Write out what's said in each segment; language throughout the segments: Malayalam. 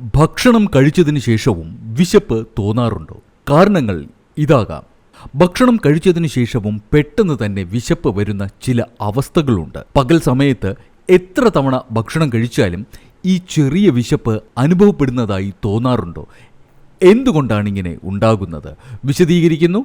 ഭക്ഷണം കഴിച്ചതിന് ശേഷവും വിശപ്പ് തോന്നാറുണ്ടോ? കാരണങ്ങൾ ഇതാകാം. ഭക്ഷണം കഴിച്ചതിന് ശേഷവും പെട്ടെന്ന് തന്നെ വിശപ്പ് വരുന്ന ചില അവസ്ഥകളുണ്ട്. പകൽ സമയത്ത് എത്ര തവണ ഭക്ഷണം കഴിച്ചാലും ഈ ചെറിയ വിശപ്പ് അനുഭവപ്പെടുന്നതായി തോന്നാറുണ്ടോ? എന്തുകൊണ്ടാണ് ഇങ്ങനെ ഉണ്ടാകുന്നത്? വിശദീകരിക്കുന്നു.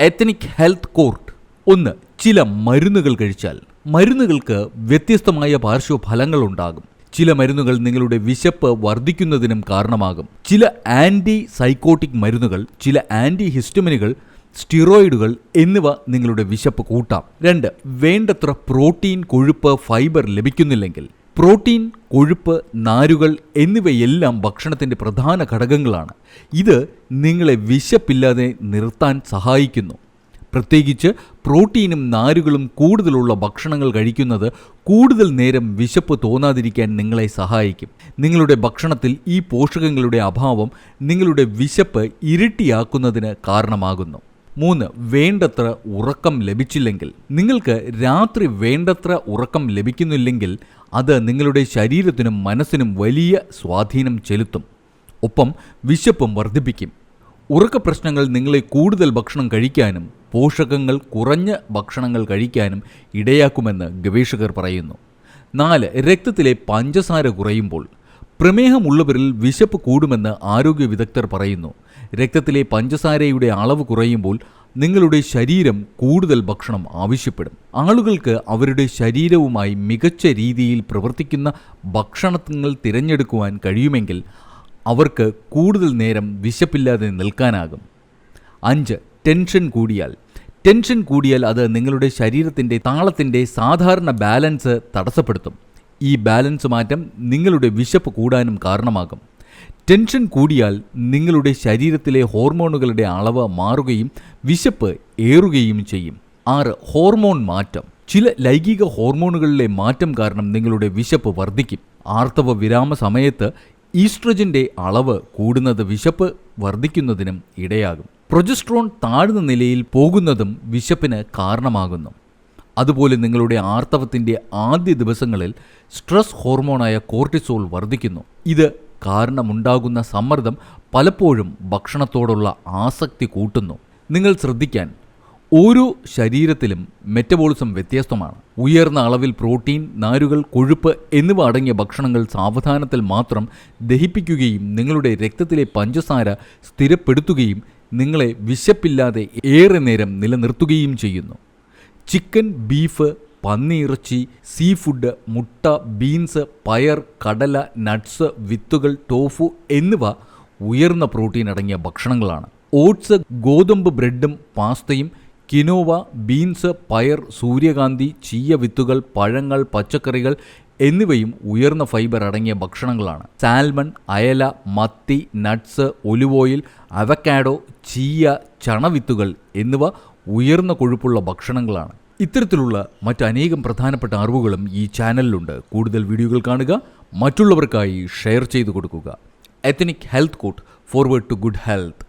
എത്തനിക് ഹെൽത്ത് കോർട്ട് ഒന്ന് ചില മരുന്നുകൾ കഴിച്ചാൽ. മരുന്നുകൾക്ക് വ്യത്യസ്തമായ പാർശ്വഫലങ്ങൾ ഉണ്ടാകും ചില മരുന്നുകൾ നിങ്ങളുടെ വിശപ്പ് വർദ്ധിക്കുന്നതിനും കാരണമാകും. ചില ആന്റി സൈക്കോട്ടിക് മരുന്നുകൾ ചില ആന്റി ഹിസ്റ്റമിനുകൾ സ്റ്റിറോയിഡുകൾ എന്നിവ നിങ്ങളുടെ വിശപ്പ് കൂട്ടാം. രണ്ട് വേണ്ടത്ര പ്രോട്ടീൻ കൊഴുപ്പ് ഫൈബർ ലഭിക്കുന്നില്ലെങ്കിൽ. പ്രോട്ടീൻ കൊഴുപ്പ് നാരുകൾ എന്നിവയെല്ലാം ഭക്ഷണത്തിന്റെ പ്രധാന ഘടകങ്ങളാണ്. ഇത് നിങ്ങളെ വിശപ്പില്ലാതെ നിർത്താൻ സഹായിക്കുന്നു. പ്രത്യേകിച്ച് പ്രോട്ടീനും നാരുകളും കൂടുതലുള്ള ഭക്ഷണങ്ങൾ കഴിക്കുന്നത് കൂടുതൽ നേരം വിശപ്പ് തോന്നാതിരിക്കാൻ നിങ്ങളെ സഹായിക്കും. നിങ്ങളുടെ ഭക്ഷണത്തിൽ ഈ പോഷകങ്ങളുടെ അഭാവം നിങ്ങളുടെ വിശപ്പ് ഇരട്ടിയാക്കുന്നതിന് കാരണമാകുന്നു. മൂന്ന് വേണ്ടത്ര ഉറക്കം ലഭിച്ചില്ലെങ്കിൽ. നിങ്ങൾക്ക് രാത്രി വേണ്ടത്ര ഉറക്കം ലഭിക്കുന്നില്ലെങ്കിൽ അത് നിങ്ങളുടെ ശരീരത്തിനും മനസ്സിനും വലിയ സ്വാധീനം ചെലുത്തും. ഒപ്പം വിശപ്പും വർദ്ധിപ്പിക്കും. ഉറക്ക പ്രശ്നങ്ങൾ നിങ്ങളെ കൂടുതൽ ഭക്ഷണം കഴിക്കാനും പോഷകങ്ങൾ കുറഞ്ഞ ഭക്ഷണങ്ങൾ കഴിക്കാനും ഇടയാക്കുമെന്ന് ഗവേഷകർ പറയുന്നു. നാല് രക്തത്തിലെ പഞ്ചസാര കുറയുമ്പോൾ പ്രമേഹമുള്ളവരിൽ വിശപ്പ് കൂടുമെന്ന് ആരോഗ്യ വിദഗ്ധർ പറയുന്നു. രക്തത്തിലെ പഞ്ചസാരയുടെ അളവ് കുറയുമ്പോൾ നിങ്ങളുടെ ശരീരം കൂടുതൽ ഭക്ഷണം ആവശ്യപ്പെടും. ആളുകൾക്ക് അവരുടെ ശരീരവുമായി മികച്ച രീതിയിൽ പ്രവർത്തിക്കുന്ന ഭക്ഷണങ്ങൾ തിരഞ്ഞെടുക്കുവാൻ കഴിയുമെങ്കിൽ അവർക്ക് കൂടുതൽ നേരം വിശപ്പില്ലാതെ നിൽക്കാനാകും. അഞ്ച് ടെൻഷൻ കൂടിയാൽ. ടെൻഷൻ കൂടിയാൽ അത് നിങ്ങളുടെ ശരീരത്തിന്റെ താളത്തിന്റെ സാധാരണ ബാലൻസ് തടസ്സപ്പെടുത്തും. ഈ ബാലൻസ് മാറ്റം നിങ്ങളുടെ വിശപ്പ് കൂടാനും കാരണമാകും. ടെൻഷൻ കൂടിയാൽ നിങ്ങളുടെ ശരീരത്തിലെ ഹോർമോണുകളുടെ അളവ് മാറുകയും വിശപ്പ് ഏറുകയും ചെയ്യും. ആറ് ഹോർമോൺ മാറ്റം. ചില ലൈംഗിക ഹോർമോണുകളിലെ മാറ്റം കാരണം നിങ്ങളുടെ വിശപ്പ് വർദ്ധിക്കും. ആർത്തവ വിരാമ സമയത്ത് ഈസ്ട്രജന്റെ അളവ് കൂടുന്നത് വിശപ്പ് വർദ്ധിക്കുന്നതിനും ഇടയാകും. പ്രൊജസ്ട്രോൺ താഴ്ന്ന നിലയിൽ പോകുന്നതും വിശപ്പിന് കാരണമാകുന്നു. അതുപോലെ നിങ്ങളുടെ ആർത്തവത്തിന്റെ ആദ്യ ദിവസങ്ങളിൽ സ്ട്രെസ് ഹോർമോണായ കോർട്ടിസോൾ വർദ്ധിക്കുന്നു. ഇത് കാരണമുണ്ടാകുന്ന സമ്മർദ്ദം പലപ്പോഴും ഭക്ഷണത്തോടുള്ള ആസക്തി കൂട്ടുന്നു. നിങ്ങൾ ശ്രദ്ധിക്കാൻ ഓരോ ശരീരത്തിലും മെറ്റബോളിസം വ്യത്യസ്തമാണ്. ഉയർന്ന അളവിൽ പ്രോട്ടീൻ നാരുകൾ കൊഴുപ്പ് എന്നിവ അടങ്ങിയ ഭക്ഷണങ്ങൾ സാവധാനത്തിൽ മാത്രം ദഹിപ്പിക്കുകയും നിങ്ങളുടെ രക്തത്തിലെ പഞ്ചസാര സ്ഥിരപ്പെടുത്തുകയും നിങ്ങളെ വിശപ്പില്ലാതെ ഏറെ നേരം നിലനിർത്തുകയും ചെയ്യുന്നു. ചിക്കൻ ബീഫ് പന്നിയിറച്ചി സീ ഫുഡ് മുട്ട ബീൻസ് പയർ കടല നട്ട്സ് വിത്തുകൾ ടോഫു എന്നിവ ഉയർന്ന പ്രോട്ടീൻ അടങ്ങിയ ഭക്ഷണങ്ങളാണ്. ഓട്സ് ഗോതമ്പ് ബ്രെഡും പാസ്തയും കിനോവ ബീൻസ് പയർ സൂര്യകാന്തി ചീയ വിത്തുകൾ പഴങ്ങൾ പച്ചക്കറികൾ എന്നിവയും ഉയർന്ന ഫൈബർ അടങ്ങിയ ഭക്ഷണങ്ങളാണ്. സാൽമൺ അയല മത്തി nuts olive oil avocado chia ചണവിത്തുകൾ എന്നിവ ഉയർന്ന കൊഴുപ്പുള്ള ഭക്ഷണങ്ങളാണ്. ഇത്തരത്തിലുള്ള മറ്റനേകം പ്രധാനപ്പെട്ട അറിവുകളും ഈ ചാനലിലുണ്ട്. കൂടുതൽ വീഡിയോകൾ കാണുക മറ്റുള്ളവർക്കായി ഷെയർ ചെയ്തു കൊടുക്കുക. Ethnic health coat forward to good health.